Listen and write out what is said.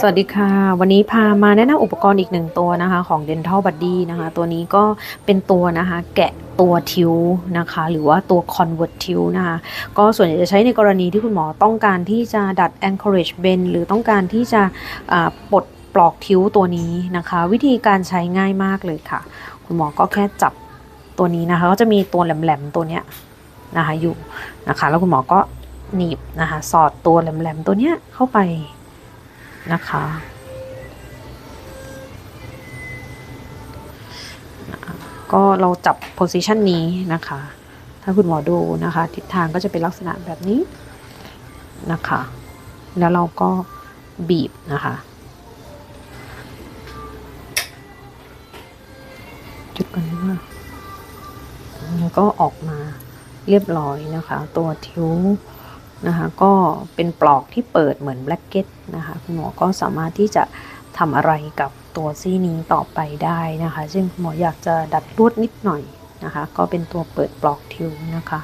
สวัสดีค่ะ วันนี้พามาแนะนำอุปกรณ์อีกหนึ่งตัวนะคะของ Dental Buddy นะคะ ตัวนี้ก็เป็นตัวนะคะแกะตัวทิวนะคะ หรือว่าตัว Convert ทิวนะคะ ก็ส่วนใหญ่จะใช้ในกรณีที่คุณหมอต้องการที่จะดัด Anchorage Bend หรือต้องการที่จะปลดปลอกทิวตัวนี้นะคะ วิธีการใช้ง่ายมากเลยค่ะ คุณหมอก็แค่จับตัวนี้นะคะ ก็จะมีตัวแหลมๆตัวเนี้ยนะคะอยู่นะคะ แล้วคุณหมอก็หนีบนะคะ สอดตัวแหลมๆตัวเนี้ยเข้าไป นะคะ ก็เราจับ position นี้นะคะ ถ้าคุณหมอดูนะคะ ทิศทางก็จะเป็นลักษณะแบบนี้นะคะ แล้วเราก็บีบนะคะจุดกันว่าแล้วก็ออกมาเรียบร้อยนะคะ ตัวทิ้ว นะคะก็เป็นปลอกที่เปิดเหมือนแบล็กเก็ตนะคะคุณหมอก็สามารถที่จะทำอะไรกับตัวซี่นี้ต่อไปได้นะคะซึ่งคุณหมออยากจะดัดลวดนิดหน่อยนะคะ ก็เป็นตัวเปิดปลอกทิวนะคะ